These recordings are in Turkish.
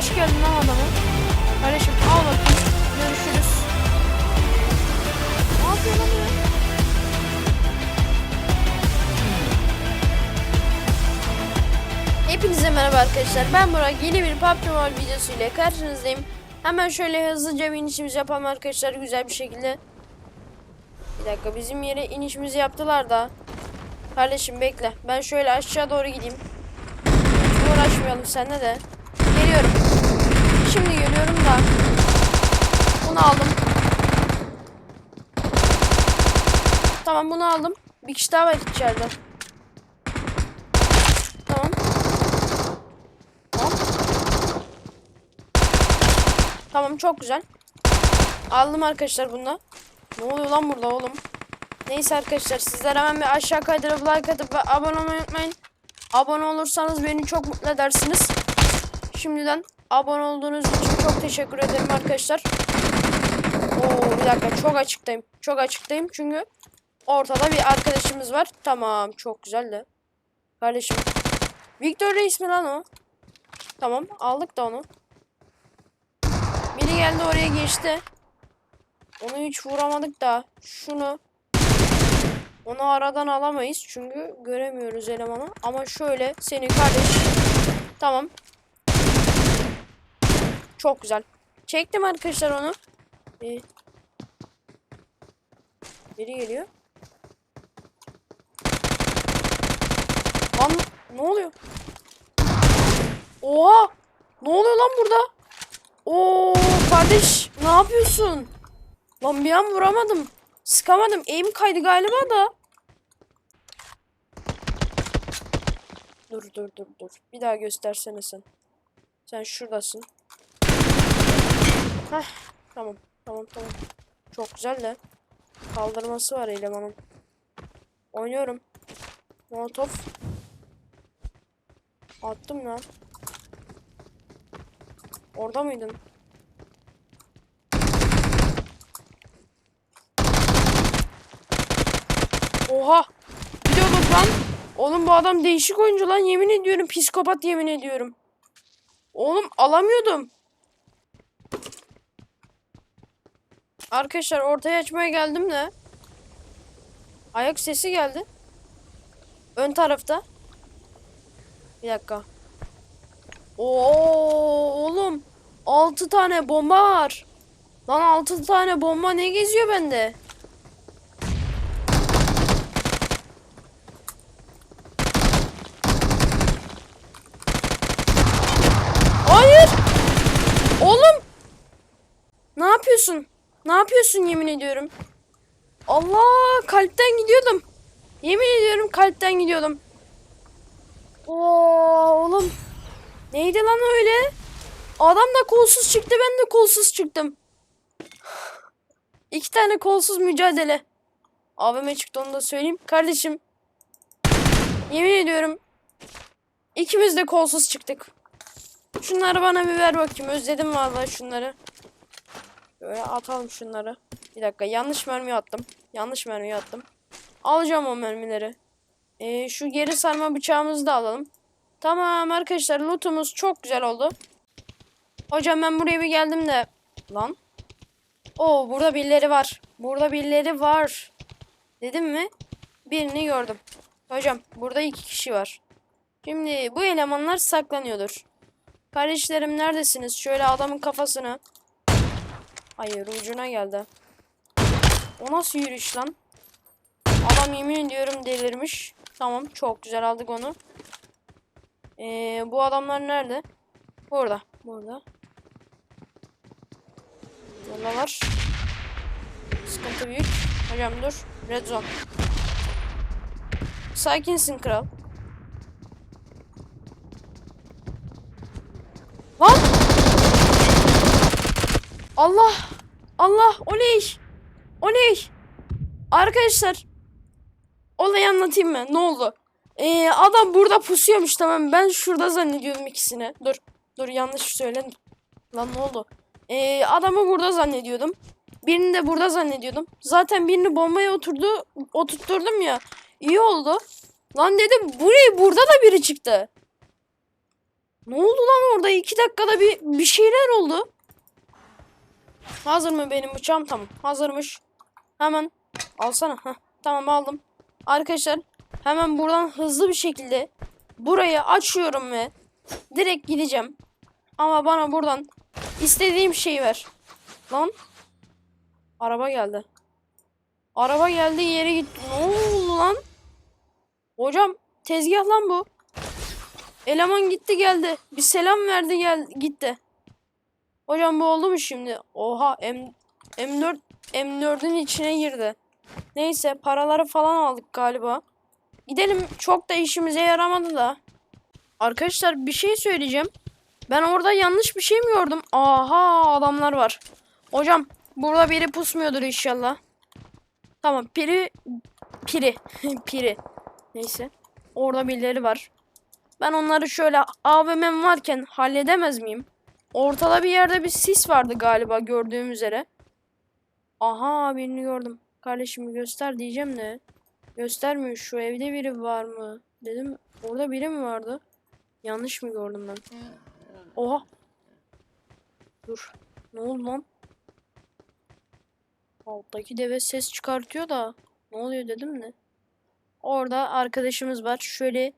onu. Kardeşim al bakayım. Görüşürüz. Ne yapıyor lan ya? Hepinize merhaba arkadaşlar. Ben Burak. Yeni bir PUBG Mobile videosu ile karşınızdayım. Hemen şöyle hızlıca bir inişimizi yapalım arkadaşlar güzel bir şekilde. Bir dakika bizim yere inişimizi yaptılar da. Kardeşim bekle. Ben şöyle aşağı doğru gideyim. Hiç uğraşmayalım seninle de. Geliyorum. Şimdi geliyorum da. Bunu aldım. Tamam bunu aldım. Bir kişi daha var içeride. Tamam. Tamam. Tamam çok güzel. Aldım arkadaşlar bunu. Ne oluyor lan burada oğlum? Neyse arkadaşlar sizler hemen bir aşağı kaydırıp like atıp abone olmayı unutmayın. Abone olursanız beni çok mutlu edersiniz. Şimdiden abone olduğunuz için çok teşekkür ederim arkadaşlar. Oo bir dakika çok açıktayım. Çok açıktayım çünkü ortada bir arkadaşımız var. Tamam çok güzel de. Kardeşim. Victor Reis mi lan o? Tamam aldık da onu. Biri geldi oraya geçti. Onu hiç vuramadık da şunu onu aradan alamayız çünkü göremiyoruz elemanı. Ama şöyle seni kardeş. Tamam. Çok güzel. Çektim arkadaşlar onu. Ee, biri geliyor. Lan ne oluyor? Oha! Ne oluyor lan burada? Oo kardeş ne yapıyorsun? Lan bir an vuramadım. Sıkamadım. Aim kaydı galiba da. Dur dur dur dur. Bir daha göstersene sen. Sen şuradasın. Heh. Tamam. Tamam tamam. Çok güzel de. Kaldırması var elemanın. Oynuyorum. Molotov. Attım lan. Orada mıydın? Oha! Biliyorduk lan. Oğlum bu adam değişik oyuncu lan. Yemin ediyorum psikopat yemin ediyorum. Oğlum alamıyordum. Arkadaşlar ortaya açmaya geldim de. Ayak sesi geldi. Ön tarafta. Bir dakika. Oo oğlum. 6 tane bomba var. Lan 6 tane bomba ne geziyor bende? Hayır. Oğlum. Ne yapıyorsun? Ne yapıyorsun yemin ediyorum. Allah kalpten gidiyordum. Yemin ediyorum kalpten gidiyordum. Oo oğlum. Neydi lan öyle? Adam da kolsuz çıktı ben de kolsuz çıktım. İki tane kolsuz mücadele. AVM çıktı onu da söyleyeyim. Kardeşim. Yemin ediyorum. İkimiz de kolsuz çıktık. Şunları bana bir ver bakayım. Özledim vallahi şunları. Böyle atalım şunları. Bir dakika yanlış mermi attım. Yanlış mermi attım. Alacağım o mermileri. Ee, şu geri sarma bıçağımızı da alalım. Tamam arkadaşlar lootumuz çok güzel oldu. Hocam ben buraya bir geldim de. Lan. Oo burada birileri var. Burada birileri var. Dedim mi? Birini gördüm. Hocam burada iki kişi var. Şimdi bu elemanlar saklanıyordur. Kardeşlerim neredesiniz? Şöyle adamın kafasını. Hayır ucuna geldi. O nasıl yürüyüş lan? Adam yemin ediyorum delirmiş. Tamam çok güzel aldık onu. Ee, bu adamlar nerede? Burada. Burada. Buradalar. Sıkıntı büyük. Hocam dur. Red zone. Sakinsin kral. Lan! Allah! Allah! Oley! Oley! Arkadaşlar olayı anlatayım mı? Ne oldu? Ee, adam burada pusuyormuş tamam. Ben şurada zannediyordum ikisini. Dur. Dur yanlış söyledim. Lan ne oldu? Ee, adamı burada zannediyordum. Birini de burada zannediyordum. Zaten birini bombaya oturdu, oturtturdum ya. İyi oldu. Lan dedim burayı burada da biri çıktı. Ne oldu lan orada? iki dakikada bir, bir şeyler oldu. Hazır mı benim uçağım? Tamam. Hazırmış. Hemen alsana. Heh, tamam aldım. Arkadaşlar hemen buradan hızlı bir şekilde burayı açıyorum ve direkt gideceğim. Ama bana buradan istediğim şeyi ver. Lan. Araba geldi. Araba geldi yere gitti. Ne oldu lan? Hocam tezgah lan bu. Eleman gitti geldi. Bir selam verdi gel gitti. Hocam bu oldu mu şimdi? Oha M M4 M4'ün içine girdi. Neyse paraları falan aldık galiba. Gidelim çok da işimize yaramadı da. Arkadaşlar bir şey söyleyeceğim. Ben orada yanlış bir şey mi gördüm? Aha adamlar var. Hocam burada biri pusmuyordur inşallah. Tamam piri piri piri. Neyse. Orada birileri var. Ben onları şöyle AVM'm varken halledemez miyim? Ortada bir yerde bir sis vardı galiba gördüğüm üzere. Aha birini gördüm. Kardeşimi göster diyeceğim de. Göstermiyor. Şu evde biri var mı? Dedim orada biri mi vardı? Yanlış mı gördüm ben? Oha. Dur. Ne oldu lan? Alttaki deve ses çıkartıyor da. Ne oluyor dedim de. Orada arkadaşımız var. Şöyle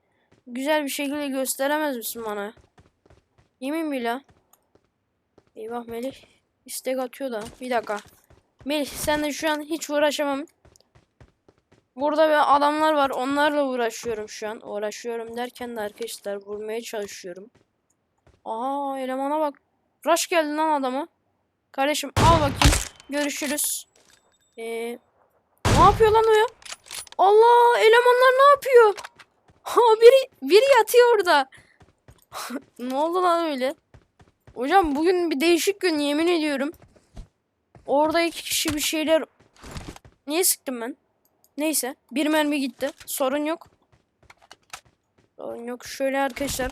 güzel bir şekilde gösteremez misin bana? Yemin billah. Eyvah Melih. istek atıyor da. Bir dakika. Melih sen de şu an hiç uğraşamam. Burada bir adamlar var. Onlarla uğraşıyorum şu an. Uğraşıyorum derken de arkadaşlar vurmaya çalışıyorum. Aa elemana bak. Rush geldi lan adamı. Kardeşim al bakayım. Görüşürüz. Ee, ne yapıyor lan o ya? Allah elemanlar ne yapıyor? Ha biri biri yatıyor orada. ne oldu lan öyle? Hocam bugün bir değişik gün yemin ediyorum. Orada iki kişi bir şeyler... Niye sıktım ben? Neyse. Bir mermi gitti. Sorun yok. Sorun yok. Şöyle arkadaşlar.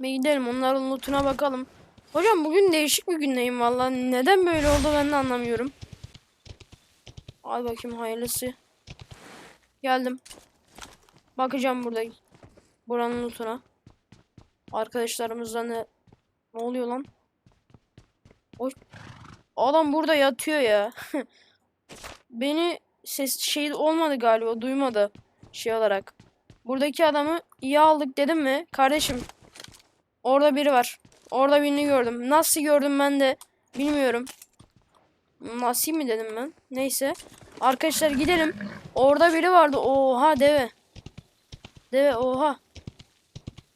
Bir gidelim. Onların lootuna bakalım. Hocam bugün değişik bir gündeyim valla. Neden böyle oldu ben de anlamıyorum. Al bakayım hayırlısı. Geldim. Bakacağım burada. Buranın lootuna. Arkadaşlarımızdan ne... Ne oluyor lan? Oy. Adam burada yatıyor ya. Beni ses şey olmadı galiba duymadı şey olarak. Buradaki adamı iyi aldık dedim mi? Kardeşim orada biri var. Orada birini gördüm. Nasıl gördüm ben de bilmiyorum. Nasıl mi dedim ben? Neyse. Arkadaşlar gidelim. Orada biri vardı. Oha deve. Deve oha.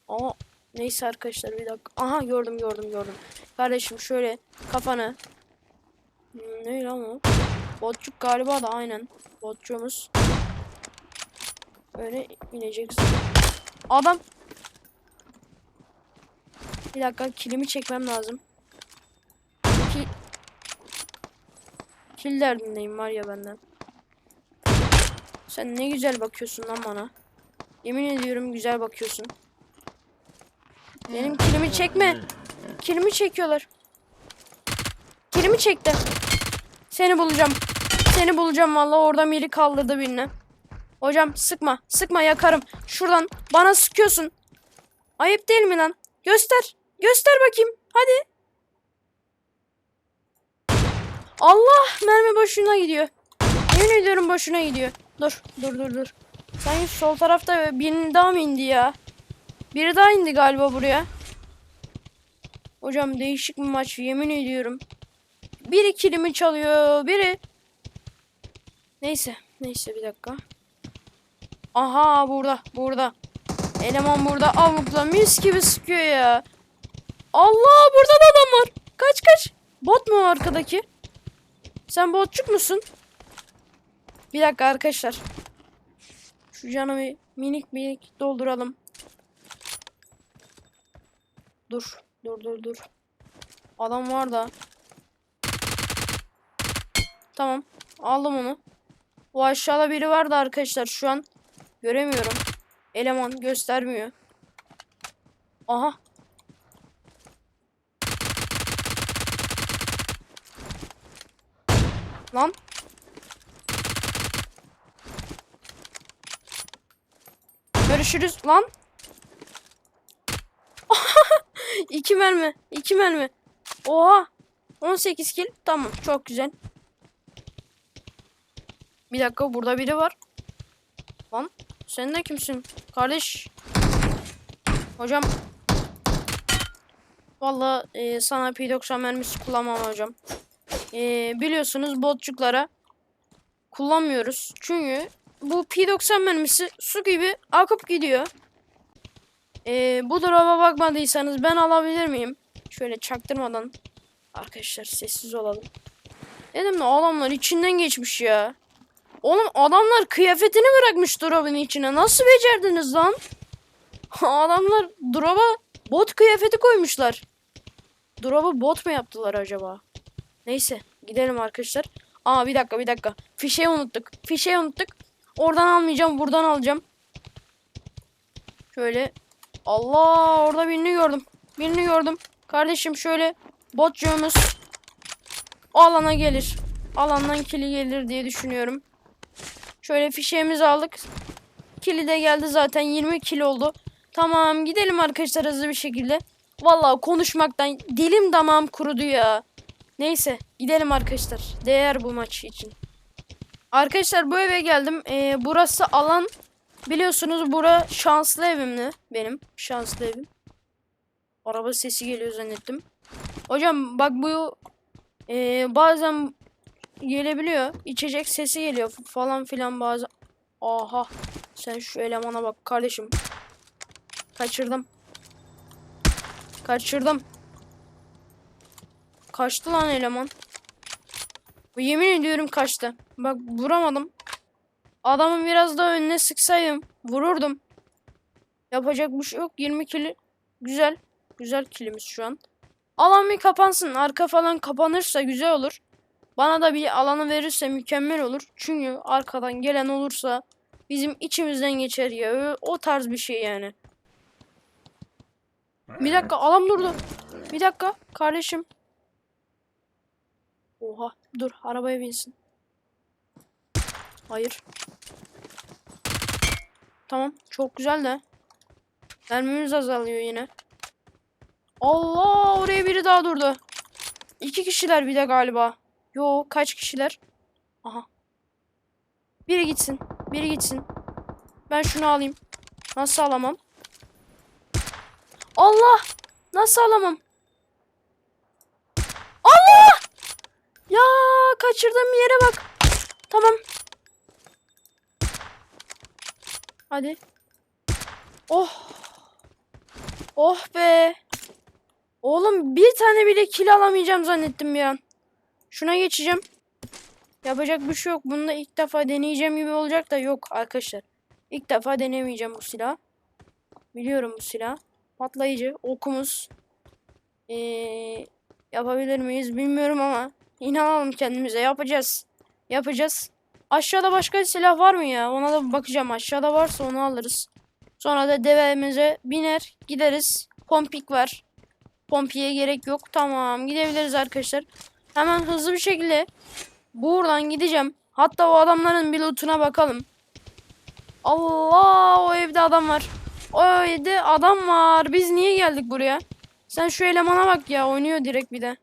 Aa, neyse arkadaşlar bir dakika. Aha gördüm gördüm gördüm. Kardeşim şöyle kafanı. Hmm, ne lan o? Botçuk galiba da aynen. Botçumuz. Böyle ineceksin. Adam. Bir dakika kilimi çekmem lazım. Ki... Kil derdindeyim var ya benden. Sen ne güzel bakıyorsun lan bana. Yemin ediyorum güzel bakıyorsun. Benim kilimi çekme. Kilimi çekiyorlar. Kilimi çekti. Seni bulacağım. Seni bulacağım vallahi orada biri kaldırdı birini. Hocam sıkma. Sıkma yakarım. Şuradan bana sıkıyorsun. Ayıp değil mi lan? Göster. Göster bakayım. Hadi. Allah mermi boşuna gidiyor. Yemin ediyorum boşuna gidiyor. Dur dur dur dur. Sanki sol tarafta birinin daha mı indi ya? Biri daha indi galiba buraya. Hocam değişik bir maç yemin ediyorum. Biri kilimi çalıyor. Biri. Neyse. Neyse bir dakika. Aha burada. Burada. Eleman burada avukla mis gibi sıkıyor ya. Allah burada da adam var. Kaç kaç. Bot mu arkadaki? Sen botçuk musun? Bir dakika arkadaşlar. Şu canımı minik minik dolduralım. Dur. Dur dur dur. Adam var da. Tamam. Aldım onu. O aşağıda biri vardı arkadaşlar. Şu an göremiyorum. Eleman göstermiyor. Aha. Lan. Görüşürüz lan. 2 mermi. 2 mermi. Oha. 18 kill. Tamam çok güzel. Bir dakika burada biri var. Lan sen de kimsin? Kardeş. Hocam. Vallahi e, sana P90 mermisi kullanmam hocam. E, biliyorsunuz botçuklara kullanmıyoruz. Çünkü bu P90 mermisi su gibi akıp gidiyor. E, bu drop'a bakmadıysanız ben alabilir miyim? Şöyle çaktırmadan. Arkadaşlar sessiz olalım. Dedim de adamlar içinden geçmiş ya. Oğlum adamlar kıyafetini bırakmış drop'un içine. Nasıl becerdiniz lan? adamlar drop'a bot kıyafeti koymuşlar. Drop'u bot mu yaptılar acaba? Neyse gidelim arkadaşlar. Aa bir dakika bir dakika. Fişeyi unuttuk. Fişeyi unuttuk. Oradan almayacağım buradan alacağım. Şöyle. Allah orada birini gördüm. Birini gördüm. Kardeşim şöyle botcuğumuz alana gelir. Alandan kili gelir diye düşünüyorum. Şöyle fişeğimizi aldık. Kili de geldi zaten 20 kilo oldu. Tamam gidelim arkadaşlar hızlı bir şekilde. Vallahi konuşmaktan dilim damağım kurudu ya. Neyse gidelim arkadaşlar. Değer bu maç için. Arkadaşlar bu eve geldim. Ee, burası alan. Biliyorsunuz bura şanslı evimdi benim. Şanslı evim. Araba sesi geliyor zannettim. Hocam bak bu ee, bazen gelebiliyor. İçecek sesi geliyor falan filan bazen. Aha sen şu elemana bak kardeşim. Kaçırdım. Kaçırdım. Kaçtı lan eleman. Yemin ediyorum kaçtı. Bak vuramadım. Adamın biraz daha önüne sıksaydım vururdum. Yapacak bir şey yok. 20 kili güzel. Güzel kilimiz şu an. Alan bir kapansın. Arka falan kapanırsa güzel olur. Bana da bir alanı verirse mükemmel olur. Çünkü arkadan gelen olursa bizim içimizden geçer ya. O tarz bir şey yani. Bir dakika alan durdu. Bir dakika kardeşim. Oha dur arabaya binsin. Hayır. Tamam çok güzel de. Mermimiz azalıyor yine. Allah oraya biri daha durdu. İki kişiler bir de galiba. Yo kaç kişiler? Aha. Biri gitsin. Biri gitsin. Ben şunu alayım. Nasıl alamam? Allah! Nasıl alamam? Allah! Ya kaçırdığım yere bak. Tamam. Hadi. Oh. Oh be. Oğlum bir tane bile kill alamayacağım zannettim bir an. Şuna geçeceğim. Yapacak bir şey yok. Bunu da ilk defa deneyeceğim gibi olacak da yok arkadaşlar. İlk defa denemeyeceğim bu silah. Biliyorum bu silah. Patlayıcı. Okumuz. Ee, yapabilir miyiz bilmiyorum ama inanalım kendimize. Yapacağız. Yapacağız. Aşağıda başka bir silah var mı ya? Ona da bakacağım. Aşağıda varsa onu alırız. Sonra da devemize biner gideriz. Pompik var. Pompiye gerek yok. Tamam gidebiliriz arkadaşlar. Hemen hızlı bir şekilde buradan gideceğim. Hatta o adamların bir lootuna bakalım. Allah o evde adam var. O evde adam var. Biz niye geldik buraya? Sen şu elemana bak ya. Oynuyor direkt bir de.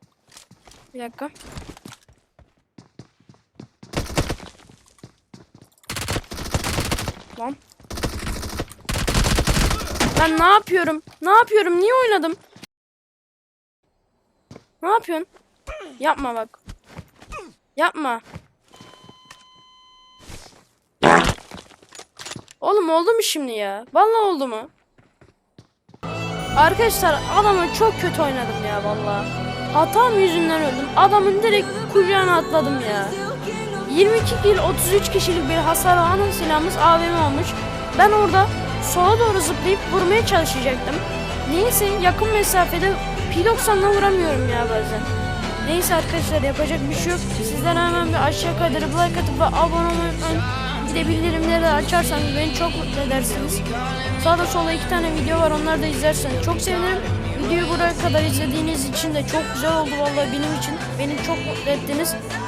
Bir dakika. Lan. Ben ne yapıyorum? Ne yapıyorum? Niye oynadım? Ne yapıyorsun? Yapma bak. Yapma. Oğlum oldu mu şimdi ya? Vallahi oldu mu? Arkadaşlar adamı çok kötü oynadım ya vallahi. Hatam yüzünden öldüm. Adamın direkt kucağına atladım ya. 22 kill 33 kişilik bir hasar alan silahımız AVM olmuş. Ben orada sola doğru zıplayıp vurmaya çalışacaktım. Neyse yakın mesafede P90'la vuramıyorum ya bazen. Neyse arkadaşlar yapacak bir şey yok. Sizden hemen bir aşağı kaydırıp like atıp ve abone olmayı unutmayın. Bir de bildirimleri açarsanız beni çok mutlu edersiniz. Sağda solda iki tane video var onları da izlerseniz çok sevinirim. Videoyu buraya kadar izlediğiniz için de çok güzel oldu vallahi benim için. Beni çok mutlu ettiniz.